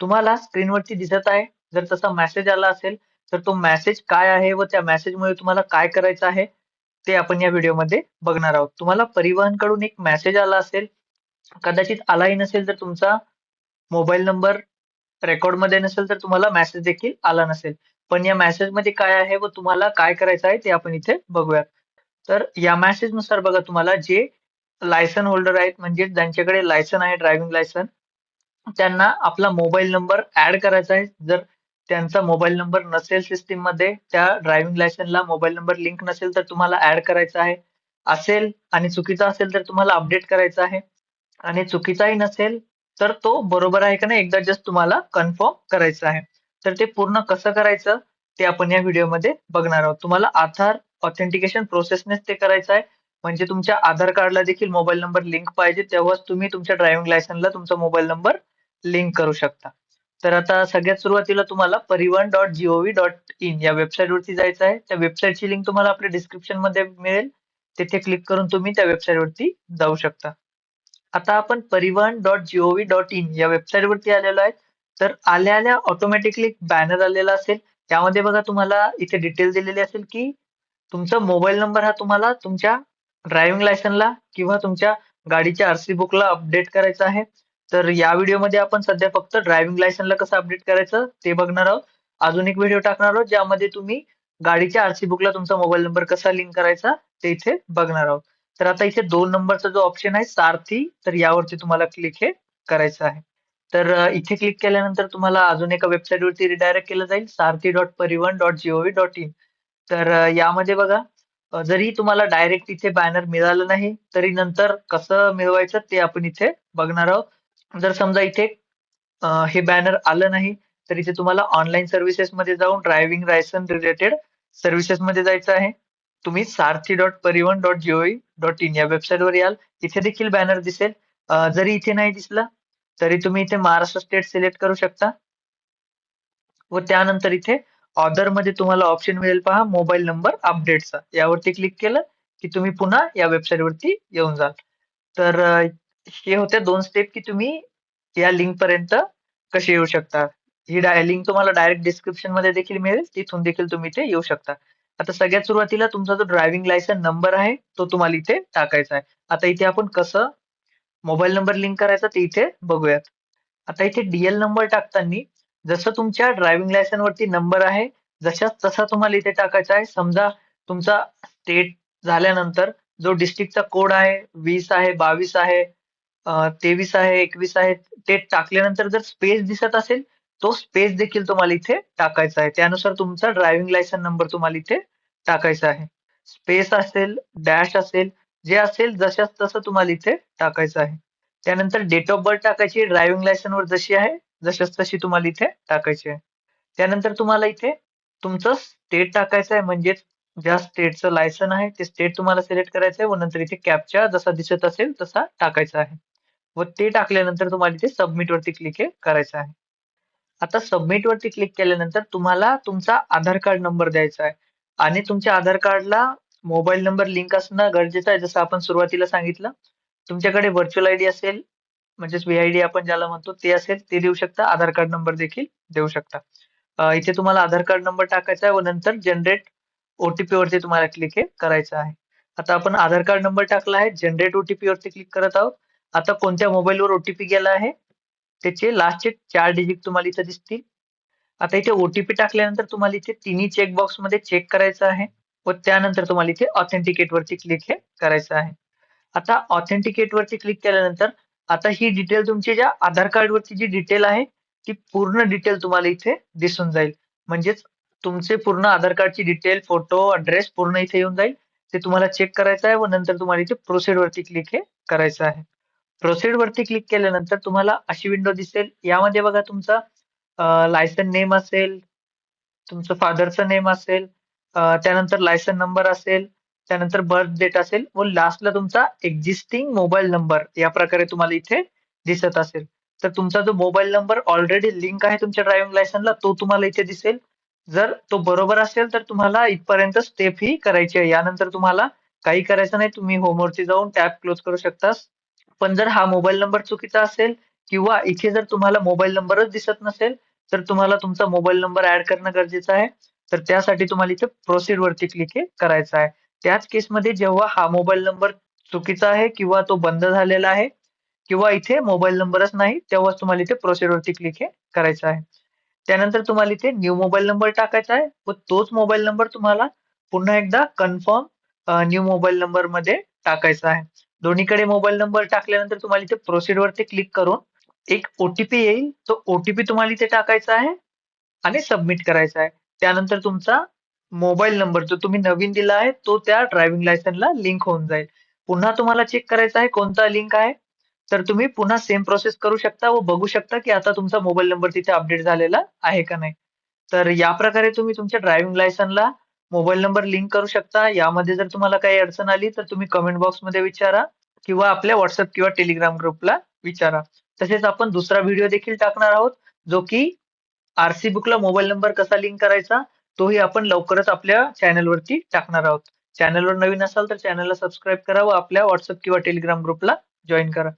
तुम्हाला स्क्रीनवरती दिसत आहे. जर तसा मेसेज आला असेल, तर तो मेसेज काय आहे व त्या मेसेजमुळे तुम्हाला काय करायचं आहे, ते आपण या व्हिडिओमध्ये बघणार आहोत. तुम्हाला परिवहनकडून एक मेसेज आला असेल, कदाचित आलाही नसेल तर तुमचा मोबाईल नंबर रेकॉर्डमध्ये नसेल तर तुम्हाला मेसेज देखील आला नसेल. पण या मेसेजमध्ये काय आहे व तुम्हाला काय करायचं आहे ते आपण इथे बघूयात. तर या मेसेजनुसार बघा तुम्हाला जे लायसन होल्डर आहेत म्हणजे ज्यांच्याकडे लायसन आहे ड्रायव्हिंग लायसन, त्यांना आपला मोबाईल नंबर ऍड करायचा आहे. जर त्यांचा मोबाईल नंबर नसेल सिस्टममध्ये, त्या ड्रायव्हिंग लायसनला मोबाईल नंबर लिंक नसेल तर तुम्हाला ऍड करायचा आहे. असेल आणि चुकीचा असेल तर तुम्हाला अपडेट करायचा आहे आणि चुकीचाही नसेल तर तो बरोबर आहे का नाही एकदा जस्ट तुम्हाला कन्फर्म करायचं आहे. तर ते पूर्ण कसं करायचं ते आपण या व्हिडिओमध्ये बघणार आहोत. तुम्हाला आधार ऑथेंटिकेशन प्रोसेसनेच ते करायचं आहे. म्हणजे तुमच्या आधार कार्डला देखील मोबाईल नंबर लिंक पाहिजे तेव्हाच तुम्ही तुमच्या ड्रायव्हिंग लायसनला तुमचा मोबाईल नंबर लिंक करू शकता. तर आता सगळ्यात सुरुवातीला तुम्हाला परिवहन डॉट जीओव्ही डॉट इन या वेबसाईटवरती जायचं आहे. त्या वेबसाईटची लिंक तुम्हाला आपल्या डिस्क्रिप्शनमध्ये मिळेल. तिथे क्लिक करून तुम्ही त्या वेबसाईटवरती जाऊ शकता. आता आपण परिवहन डॉट जीओव्ही डॉट इन या वेबसाईटवरती आलेलो आहे. तर आल्या-आल्या ऑटोमॅटिकली एक बॅनर आलेला असेल. त्यामध्ये बघा तुम्हाला इथे डिटेल दिलेली असेल, की तुमचा मोबाईल नंबर हा तुम्हाला तुमच्या ड्रायव्हिंग लायसनला किंवा तुमच्या गाडीच्या आर-सी बुकला अपडेट करायचा आहे. तर या व्हिडिओमध्ये आपण सध्या फक्त ड्रायव्हिंग लायसनला कसं अपडेट करायचं ते बघणार आहोत. अजून एक व्हिडिओ टाकणार आहोत ज्यामध्ये तुम्ही गाडीच्या आरसी बुकला तुमचा मोबाईल नंबर कसा लिंक करायचा ते इथे बघणार आहोत. तर आता इथे दोन नंबरचा जो ऑप्शन आहे सारथी तर यावरती तुम्हाला क्लिक हे करायचं आहे. तर इथे क्लिक केल्यानंतर तुम्हाला अजून एका वेबसाईटवरती रिडायरेक्ट केलं जाईल Sarathi dot Parivahan dot G O V dot in तर यामध्ये बघा जरी तुम्हाला डायरेक्ट इथे बॅनर मिळालं नाही, तरी नंतर कसं मिळवायचं ते आपण इथे बघणार आहोत. जर समजा इथे हे बॅनर आलं नाही, तर इथे तुम्हाला ऑनलाईन सर्व्हिसेसमध्ये जाऊन ड्रायव्हिंग लायसन रिलेटेड सर्व्हिसेसमध्ये जायचं आहे. तुम्ही Sarathi dot Parivahan dot G O V dot in या वेबसाईटवर याल. इथे देखील बॅनर दिसेल. जरी इथे नाही दिसला, तरी तुम्ही इथे महाराष्ट्र स्टेट सिलेक्ट करू शकता. व त्यानंतर इथे ऑथरमध्ये तुम्हाला ऑप्शन मिळेल पहा मोबाईल नंबर अपडेटचा. यावरती क्लिक केलं, की तुम्ही पुन्हा या वेबसाईटवरती येऊन जाल. तर हे होत्या दोन स्टेप की तुम्ही या लिंक पर्यंत कसे येऊ शकता. ही लिंक तुम्हाला डायरेक्ट डिस्क्रिप्शनमध्ये देखील मिळेल. तिथून देखील तुम्ही इथे येऊ शकता. आता सगळ्यात सुरुवातीला तुमचा जो ड्रायव्हिंग लायसन नंबर आहे, तो तुम्हाला इथे टाकायचा आहे. आता इथे आपण कसं मोबाईल नंबर लिंक करायचा ते इथे बघूयात. आता इथे डीएल नंबर टाकताना जसं तुमच्या ड्रायव्हिंग लायसन वरती नंबर आहे, जशा तसा तुम्हाला इथे टाकायचा आहे. समजा तुमचा स्टेट झाल्यानंतर जो डिस्ट्रिक्टचा कोड आहे वीस आहे, 22 आहे, तेवीस आहे, 21 आहे, ते टाकल्यानंतर जर स्पेस दिसत असेल, तो स्पेस देखील तुम्हाला इथे टाकायचा आहे. त्यानुसार तुमचा ड्रायव्हिंग लायसन नंबर तुम्हाला इथे टाकायचा आहे. स्पेस असेल, डॅश असेल, जे असेल जशाच तसं तुम्हाला इथे टाकायचं आहे. त्यानंतर डेट ऑफ बर्थ टाकायची ड्रायव्हिंग लायसनवर जशी आहे, जशाच तशी तुम्हाला इथे टाकायची आहे. त्यानंतर तुम्हाला इथे तुमचं स्टेट टाकायचं आहे म्हणजेच ज्या स्टेटचं लायसन आहे ते स्टेट तुम्हाला सिलेक्ट करायचं आहे व नंतर इथे कॅपच्या जसा दिसत असेल तसा टाकायचा आहे. व ते टाकल्यानंतर तुम्हाला इथे सबमिटवरती क्लिक करायचं आहे. आता सबमिट वरती क्लिक केल्यानंतर तुम्हाला तुमचा आधार कार्ड नंबर द्यायचा आहे आणि तुमच्या आधार कार्डला मोबाईल नंबर लिंक असणं गरजेचं आहे. जसं आपण सुरुवातीला सांगितलं. तुमच्याकडे व्हर्च्युअल आयडी असेल, म्हणजेच व्ही-आय-डी आपण ज्याला म्हणतो ते असेल ते देऊ शकता. आधार कार्ड नंबर देखील देऊ शकता. इथे तुम्हाला आधार कार्ड नंबर टाकायचा आहे व नंतर जनरेट ओटीपी वरती तुम्हाला क्लिक हे करायचं आहे. आता आपण आधार कार्ड नंबर टाकला आहे. जनरेट ओटीपी वरती क्लिक करत आहोत. आता कोणत्या मोबाईलवर ओटीपी गेला आहे, त्याचे लास्टचे चार डिजिट तुम्हाला इथे दिसतील. आता इथे ओटीपी टाकल्यानंतर तुम्हाला इथे तिन्ही चेक बॉक्समध्ये चेक करायचं आहे व त्यानंतर तुम्हाला इथे ऑथेंटिकेट वरती क्लिक हे करायचं आहे. आता ऑथेंटिकेट वरती क्लिक केल्यानंतर आता ही डिटेल तुमची ज्या आधार कार्डवरची जी डिटेल आहे, ती पूर्ण डिटेल तुम्हाला इथे दिसून जाईल. म्हणजेच तुमचे पूर्ण आधार कार्डची डिटेल, फोटो, ऍड्रेस पूर्ण इथे येऊन जाईल. ते तुम्हाला चेक करायचं आहे व नंतर तुम्हाला इथे प्रोसीड वरती क्लिक हे करायचं आहे. प्रोसीड वरती क्लिक केल्यानंतर तुम्हाला अशी विंडो दिसेल. यामध्ये बघा तुमचा लायसन नेम असेल, तुमचं फादरचं नेम असेल, त्यानंतर लायसन नंबर असेल, त्यानंतर बर्थ डेट असेल व लास्टला तुमचा एक्झिस्टिंग मोबाईल नंबर या प्रकारे तुम्हाला इथे दिसत असेल. तर तुमचा जो मोबाईल नंबर ऑलरेडी लिंक आहे तुमच्या ड्रायव्हिंग लायसनला तो तुम्हाला इथे दिसेल. जर तो बरोबर असेल तर तुम्हाला इथपर्यंत स्टेप ही करायची आहे. यानंतर तुम्हाला काही करायचं नाही. तुम्ही होमवरती जाऊन टॅब क्लोज करू शकता. पण जर हा मोबाईल नंबर चुकीचा असेल किंवा इथे जर तुम्हाला मोबाईल नंबरच दिसत नसेल तर तुम्हाला तुमचा मोबाईल नंबर ऍड करणं गरजेचं आहे. तर त्यासाठी तुम्हाला इथे प्रोसीड वरती क्लिक करायचं आहे. त्याच केसमध्ये जेव्हा हा मोबाईल नंबर चुकीचा आहे किंवा तो बंद झालेला आहे किंवा इथे मोबाईल नंबरच नाही तेव्हाच तुम्हाला इथे प्रोसीड वरती क्लिक करायचं आहे. त्यानंतर तुम्हाला इथे न्यू मोबाईल नंबर टाकायचा आहे व तोच मोबाईल नंबर तुम्हाला पुन्हा एकदा कन्फर्म न्यू मोबाईल नंबरमध्ये टाकायचा आहे. दोन्हीकडे मोबाईल नंबर टाकल्यानंतर तुम्हाला इथे प्रोसीड वरती क्लिक करून एक ओटीपी येईल. तो ओटीपी तुम्हाला इथे टाकायचा आहे आणि सबमिट करायचा आहे. त्यानंतर तुमचा मोबाईल नंबर जो तुम्ही नवीन दिला आहे तो त्या ड्रायव्हिंग लायसनला लिंक होऊन जाईल. पुन्हा तुम्हाला चेक करायचा आहे कोणता लिंक आहे. तर तुम्ही पुन्हा सेम प्रोसेस करू शकता व बघू शकता की आता तुमचा मोबाईल नंबर तिथे अपडेट झालेला आहे का नाही. तर या प्रकारे तुम्ही तुमच्या ड्रायव्हिंग लायसनला मोबाईल नंबर लिंक करू शकता. यामध्ये जर तुम्हाला काही अडचण आली तर तुम्ही कमेंट बॉक्समध्ये विचारा किंवा आपल्या व्हॉट्सअप किंवा टेलिग्राम ग्रुपला विचारा. तसेच आपण दुसरा व्हिडिओ देखील टाकणार आहोत जो की आरसी बुकला मोबाईल नंबर कसा लिंक करायचा तोही आपण लवकरच आपल्या चॅनलवरती टाकणार आहोत. चॅनलवर नवीन असाल तर चॅनलला सबस्क्राईब करा व आपल्या व्हॉट्सअप किंवा टेलिग्राम ग्रुपला जॉईन करा.